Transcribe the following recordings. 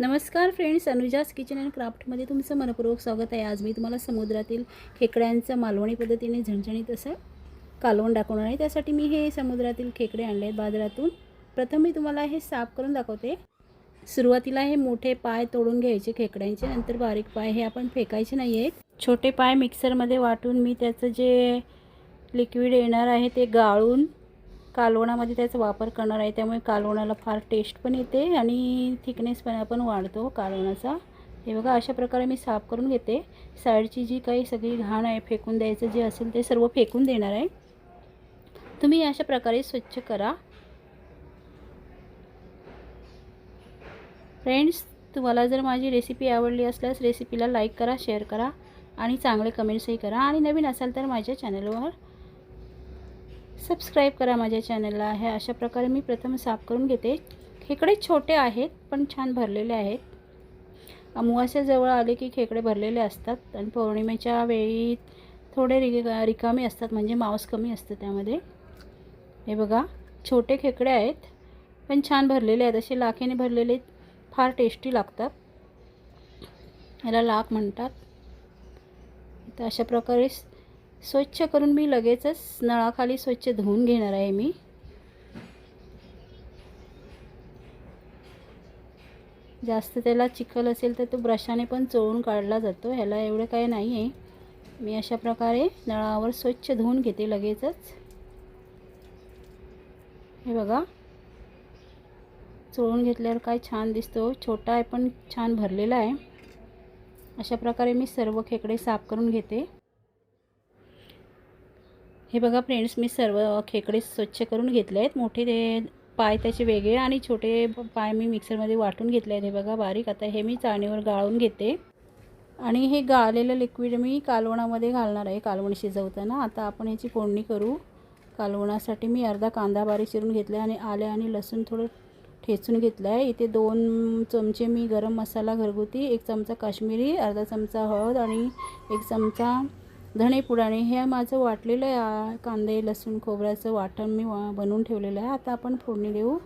नमस्कार friends Anuja's kitchen and क्राफ्टमध्ये तुमचं मनपूर्वक स्वागत आहे. आज मी तुम्हाला समुद्रातील खेकड्यांचं मालवणी पद्धतीने झणझणीत असं कालवण दाखवणार आहे. त्यासाठी मी हे समुद्रातील खेकडे आणले आहेत बाजारातून. प्रथम मी तुम्हाला हे साफ करून दाखवते. सुरुवातीला हे मोठे पाय तोडून घ्यायचे खेकड्यांचे नंतर बारीक पाय हे आपण फेकायचे नाही आहेत. छोटे पाय मिक्सरमध्ये वाटून मी त्याचं जे लिक्विड येणार आहे ते गाळून कालवणामध्ये त्याचा वापर करणार आहे त्यामुळे कालवणाला फार टेस्ट पण येते आणि थिकनेस पण आपण वाढतो कालवणाचा. हे बघा अशा प्रकारे मी साफ करून घेते. साईडची जी काही सगळी घाण आहे फेकून द्यायचं जे असेल ते सर्व फेकून देणार आहे. तुम्ही अशा प्रकारे स्वच्छ करा. फ्रेंड्स तुम्हाला जर माझी रेसिपी आवडली असल्यास रेसिपीला लाईक करा शेअर करा आणि चांगले कमेंट्सही करा. आणि नवीन असाल तर माझ्या चॅनलवर सबस्क्राईब करा माझ्या चॅनलला आहे अशा प्रकारे मी प्रथम साफ करून घेते. खेकडे छोटे आहेत पण छान भरलेले आहेत. अमुवास्याजवळ आले की खेकडे भरलेले असतात. आणि पौर्णिमेच्या वेळी थोडे रि रिकामे असतात म्हणजे मांस कमी असतं त्यामध्ये. हे बघा छोटे खेकडे आहेत पण छान भरलेले आहेत. असे लाखेने भरलेले फार टेस्टी लागतात. ह्याला लाख म्हणतात. तर अशा प्रकारे स्वच्छ करून मी लगेचच नळाखाली स्वच्छ धुवून घेणार आहे मी. जास्त त्याला चिखल असेल तर तो ब्रशाने पण चोळून काढला जातो. ह्याला एवढं काही नाही आहे मी अशा प्रकारे नळावर स्वच्छ धुवून घेते लगेचच. हे बघा. चोळून घेतल्यावर काय छान दिसतो. छोटा आहे पण छान भरलेला आहे. अशा प्रकारे मी सर्व खेकडे साफ करून घेते. हे बघा फ्रेंड्स मी सर्व खेकडे स्वच्छ करून घेतले आहेत. मोठे ते पाय त्याचे वेगळे आणि छोटे पाय मी मिक्सरमध्ये वाटून घेतले आहेत. हे बघा बारीक. आता हे मी चाळणीवर गाळून घेते. आणि हे गाळलेलं लिक्विड मी कालवणामध्ये घालणार आहे. कालवण शिजवताना. आता आपण याची फोडणी करू. कालवणासाठी मी अर्धा कांदा बारीक चिरून घेतला आणि आले आणि लसूण थोडं ठेचून घेतलं आहे. इथे दोन चमचे मी गरम मसाला घरगुती एक चमचा काश्मीरी अर्धा चमचा हळद आणि एक चमचा धणे धणेपुडाणे हे माझं वाटलेलं आहे. कांदे लसूण खोबऱ्याचं वाटण मी वा बनवून ठेवलेलं आहे. आता आपण फोडणी देऊ.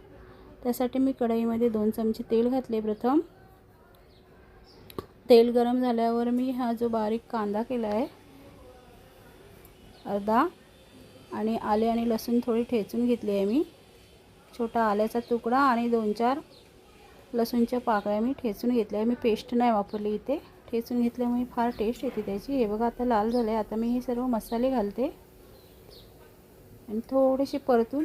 त्यासाठी मी कढईमध्ये दोन चमचे तेल घातले प्रथम. तेल गरम झाल्यावर मी हा जो बारीक कांदा केला आहे अर्धा आणि आले आणि लसूण थोडी ठेचून घेतली आहे मी. छोटा आल्याचा तुकडा आणि दोन चार लसूणच्या पाकळ्या मी ठेचून घेतल्या आहे. मी पेस्ट नाही वापरली इथे. ठेचून घेतल्यामुळे फार टेस्ट येते त्याची. हे बघा आता लाल झालं आहे आता मी हे सर्व मसाले घालते. आणि थोडेसे परतून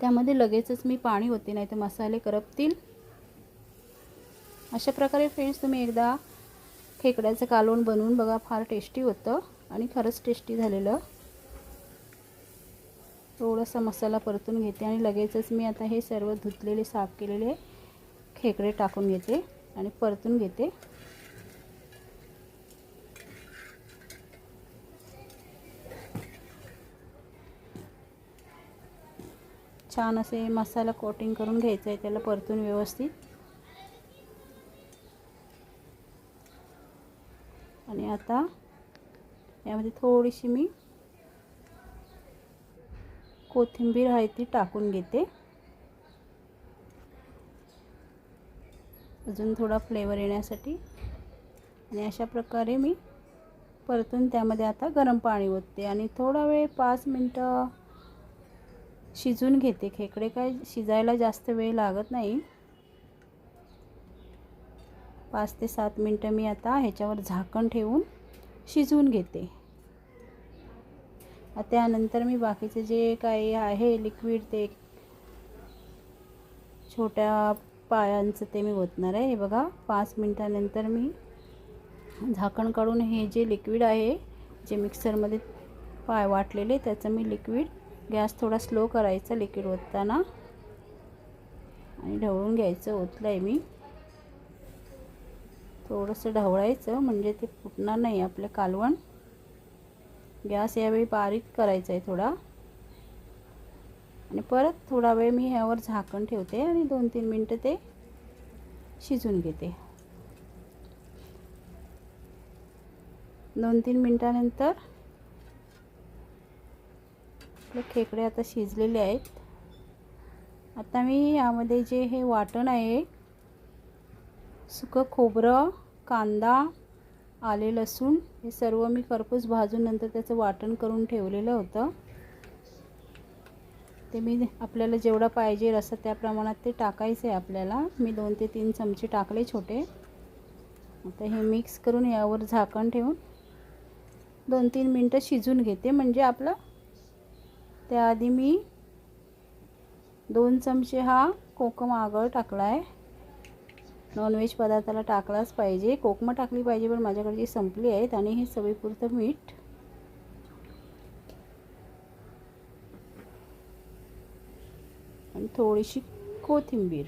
त्यामध्ये लगेचच मी पाणी होते नाही तर मसाले करपतील. अशा प्रकारे फ्रेंड्स तुम्ही एकदा खेकड्याचं कालवण बनवून बघा. फार टेस्टी होतं आणि खरंच टेस्टी झालेलं. थोडासा मसाला परतून घेते आणि लगेचच मी आता हे सर्व धुतलेले साफ केलेले खेकडे टाकून घेते आणि परतून घेते. छान असे मसाला कोटिंग करून घ्यायचं आहे त्याला परतून व्यवस्थित. आणि आता यामध्ये थोडीशी मी कोथिंबीर आहे ती टाकून घेते. अजून थोडा फ्लेवर येण्यासाठी. आणि अशा प्रकारे मी परतून त्यामध्ये आता गरम पाणी ओतते. आणि थोडा वेळ पाच मिनटं शिजून घेते. खेकडे काय शिजायला जास्त वेळ लागत नाही. पाच ते सात मिनटं मी आता ह्याच्यावर झाकण ठेवून शिजवून घेते. त्यानंतर मी बाकीचे जे काही आहे लिक्विड ते छोट्या पायांचं ते मी ओतणार आहे. हे बघा पाच मिनटानंतर मी झाकण काढून हे जे लिक्विड आहे जे मिक्सरमध्ये पाय वाटलेले त्याचं मी लिक्विड गॅस थोडा स्लो करायचा लिक्विड ओतताना. आणि ढवळून घ्यायचं ओतलं आहे मी. थोडंसं ढवळायचं म्हणजे ते फुटणार नाही आपलं कालवण. गॅस यावेळी बारीक करायचा आहे थोडा. आणि परत थोडा वेळ मी ह्यावर झाकण ठेवते आणि दोन तीन मिनटं ते शिजून घेते. दोन तीन मिनटानंतर आपले खेकडे आता शिजलेले आहेत. आता मी यामध्ये जे हे वाटण आहे सुकं खोबरं कांदा आले लसूण हे सर्व मी करपूस भाजून नंतर त्याचं वाटण करून ठेवलेलं होतं. ते मी आपल्याला जेवढं पाहिजे रस्सा त्या प्रमाणात ते टाकायचं आहे आपल्याला. मी दोन ते तीन चमचे टाकले छोटे. आता हे मिक्स करून यावर झाकण ठेवून दोन तीन मिनटं शिजून घेते. म्हणजे आपलं त्याआधी मी दोन चमचे हा कोकम आगळ टाकला आहे नॉनव्हेज पदार्थाला टाकलाच पाहिजे. कोकमं टाकली पाहिजे पण माझ्याकडे जी संपली आहेत आणि हे सवयीपुरतं मीठ. आणि थोडीशी कोथिंबीर.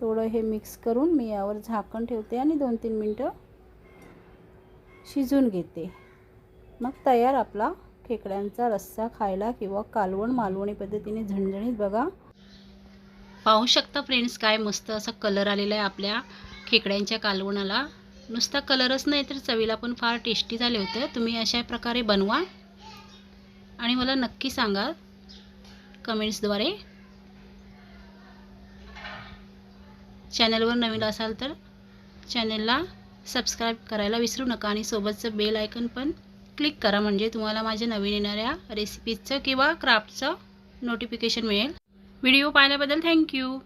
थोडं हे मिक्स करून मी यावर झाकण ठेवते आणि दोन तीन मिनटं शिजून घेते. मग तयार आपला खेकड्यांचा रस्सा खायला किंवा कालवण मालवणी पद्धतीने झणझणीत बघा. पाहू शकता फ्रेंड्स काय मस्त असा कलर आलेला आहे आपल्या खेकड्यांच्या कालवणाला. नुसता कलरच नाही तर चवीला पण फार टेस्टी झाले होते. तुम्ही अशा प्रकारे बनवा. आणि मला नक्की सांगा कमेंट्सद्वारे चॅनलवर नवीन असाल तर चॅनलला सबस्क्राईब करायला विसरू नका आणि सोबतचं बेल आयकन पण क्लिक करा म्हणजे तुम्हाला माझ्या नवीन येणाऱ्या रेसिपीजचं किंवा क्राफ्टचं नोटिफिकेशन मिळेल. व्हिडिओ पाहिल्याबद्दल थँक्यू